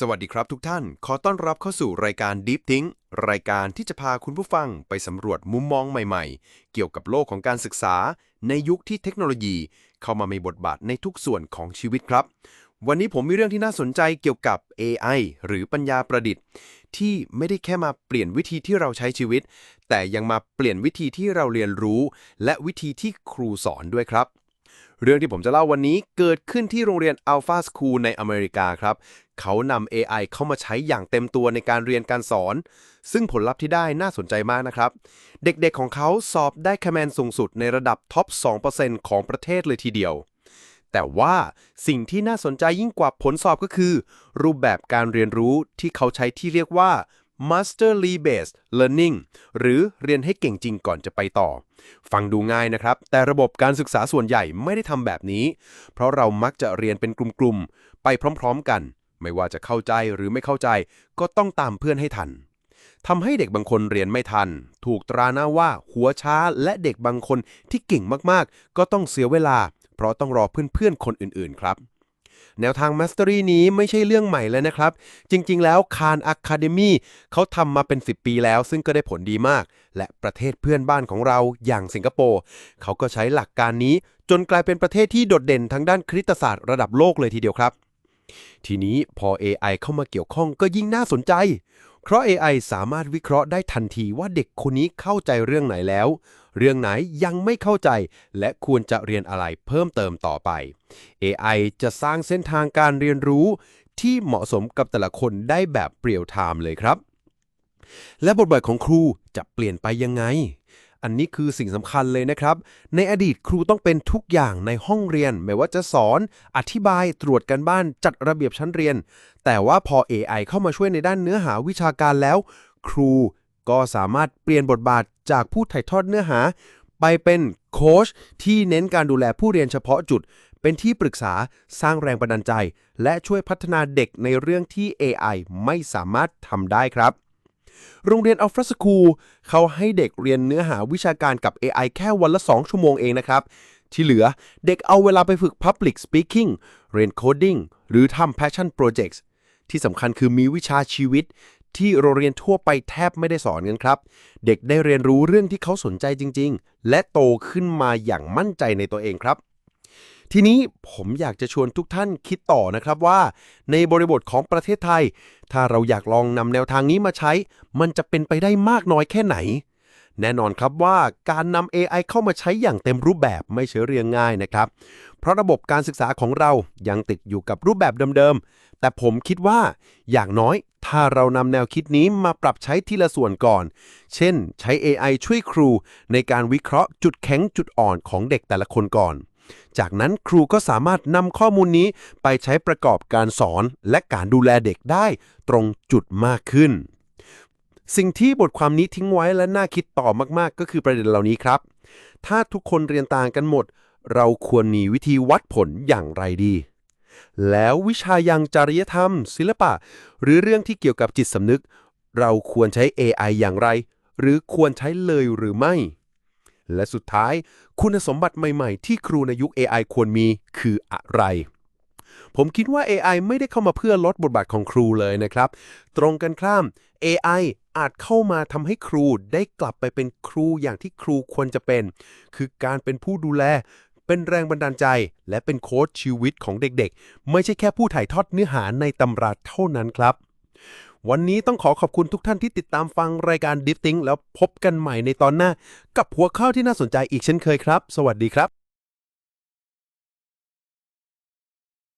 สวัสดีครับทุกท่าน ขอต้อนรับเข้าสู่รายการ Deep Think รายการที่จะพาคุณผู้ฟังไปสำรวจมุมมองใหม่ๆ เกี่ยวกับโลกของการศึกษา ในยุคที่เทคโนโลยี เข้ามามีบทบาทในทุกส่วนของชีวิตครับ วันนี้ผมมีเรื่องที่น่าสนใจเกี่ยวกับ AI หรือปัญญาประดิษฐ์ ที่ไม่ได้แค่มาเปลี่ยนวิธีที่เราใช้ชีวิต แต่ยังมาเปลี่ยนวิธีที่เราเรียนรู้ และวิธีที่ครูสอนด้วยครับเรื่องที่ผมจะเล่าวันนี้เกิดขึ้นที่โรงเรียน Alpha School ในอเมริกาครับ เขานำ AI เข้ามาใช้อย่างเต็มตัวในการเรียนการสอน ซึ่งผลลัพธ์ที่ได้น่าสนใจมากนะครับ เด็กๆของเขาสอบได้คะแนนสูงสุดในระดับท็อป 2%ของประเทศเลยทีเดียว แต่ว่าสิ่งที่น่าสนใจยิ่งกว่าผลสอบก็คือ รูปแบบการเรียนรู้ที่เขาใช้ที่เรียกว่า Masterly Based Learning หรือเรียนให้เก่งจริงก่อนจะไปต่อ ฟังดูง่ายนะครับ แต่ระบบการศึกษาส่วนใหญ่ไม่ได้ทำแบบนี้ เพราะเรามักจะเรียนเป็นกลุ่มๆ ไปพร้อมๆกัน ไม่ว่าจะเข้าใจหรือไม่เข้าใจ ก็ต้องตามเพื่อนให้ทันทำให้เด็กบางคนเรียนไม่ทัน ถูกตราหน้าว่าหัวช้าและเด็กบางคนที่เก่งมากๆ ก็ต้องเสียเวลา เพราะต้องรอเพื่อนๆ คนอื่นๆ ครับ แนวทาง Mastery นี้ไม่ใช่เรื่องใหม่เลยนะครับ จริงๆ แล้วคาน Academy เขาทำมาเป็น 10 ปีแล้ว ซึ่งก็ได้ผลดีมาก และประเทศเพื่อนบ้านของเราอย่างสิงคโปร์เขาก็ใช้หลักการนี้ จนกลายเป็นประเทศที่โดดเด่นทางด้านคณิตศาสตร์ระดับโลกเลยทีเดียวครับ ทีนี้พอ AI เข้ามาเกี่ยวข้องก็ยิ่งน่าสนใจ เพราะ AI สามารถวิเคราะห์ได้ทันทีว่าเด็กคนนี้เข้าใจเรื่องไหนแล้ว เรื่องไหนยังไม่เข้าใจ และควรจะเรียนอะไรเพิ่มเติมต่อไป AI จะสร้างเส้นทางการเรียนรู้ ที่เหมาะสมกับแต่ละคนได้แบบเปรียวไทม์เลยครับ และบทบาทของครูจะเปลี่ยนไปยังไง อันนี้คือสิ่งสำคัญเลยนะครับ ในอดีตครูต้องเป็นทุกอย่างในห้องเรียน ไม่ว่าจะสอน อธิบาย ตรวจกันบ้าน จัดระเบียบชั้นเรียน แต่ว่าพอ AI เข้ามาช่วยในด้านเนื้อหาวิชาการแล้ว ครูก็สามารถเปลี่ยนบทบาทจากผู้ถ่ายทอดเนื้อหา ไปเป็นโค้ชที่เน้นการดูแลผู้เรียนเฉพาะจุด เป็นที่ปรึกษาสร้างแรงบันดาลใจ และช่วยพัฒนาเด็กในเรื่องที่ AI ไม่สามารถทำได้ครับ โรงเรียนอัลฟาสคูลเขาให้เด็กเรียนเนื้อหาวิชาการกับ AI แค่วันละ 2 ชั่วโมงเองนะครับ ที่เหลือเด็กเอาเวลาไปฝึก Public Speaking เรียน Coding หรือทำ Passion Projects ที่สำคัญคือมีวิชาชีวิต ที่โรงเรียนทั่วไปแทบไม่ได้สอนกันครับ เด็กได้เรียนรู้เรื่องที่เขาสนใจจริง ๆ และโตขึ้นมาอย่างมั่นใจในตัวเองครับ ทีนี้ผมอยากจะชวนทุกท่านคิดต่อนะครับว่า ในบริบทของประเทศไทย ถ้าเราอยากลองนำแนวทางนี้มาใช้ มันจะเป็นไปได้มากน้อยแค่ไหน แน่นอนครับว่าการนำ AI เข้ามาใช้อย่างเต็มรูปแบบไม่ใช่เรื่องง่ายนะครับ เพราะระบบการศึกษาของเรายังติดอยู่กับรูปแบบเดิมๆ แต่ผมคิดว่าอย่างน้อยถ้าเรานำแนวคิดนี้มาปรับใช้ทีละส่วนก่อน เช่น ใช้ AI ช่วยครูในการวิเคราะห์จุดแข็งจุดอ่อนของเด็กแต่ละคนก่อน จากนั้นครูก็สามารถนำข้อมูลนี้ไปใช้ประกอบการสอนและการดูแลเด็กได้ตรงจุดมากขึ้น สิ่งที่บทความนี้ทิ้งไว้และน่าคิดต่อมากๆ ก็คือประเด็นเหล่านี้ครับ ถ้าทุกคนเรียนต่างกันหมด เราควรมีวิธีวัดผลอย่างไรดี แล้ววิชาอย่างจริยธรรม ศิลปะ หรือเรื่องที่เกี่ยวกับจิตสำนึก เราควรใช้ AI อย่างไร หรือควรใช้เลยหรือไม่ และสุดท้าย คุณสมบัติใหม่ๆ ที่ครูในยุค AI ควรมีคืออะไร ผมคิดว่า AI ไม่ได้เข้ามาเพื่อลดบทบาทของครูเลยนะครับ ตรงกันข้าม AI อาจเข้ามาทำให้ครูได้กลับไปเป็นครูอย่างที่ครูควรจะเป็น คือการเป็นผู้ดูแล เป็นแรงบันดาลใจ และเป็นโค้ชชีวิตของเด็กๆ ไม่ใช่แค่ผู้ถ่ายทอดเนื้อหาในตำราเท่านั้นครับ วันนี้ต้องขอขอบคุณทุกท่านที่ติดตามฟังรายการ Deep Think แล้วพบกันใหม่ในตอนหน้า กับหัวข้อที่น่าสนใจอีกเช่นเคยครับ สวัสดีครับ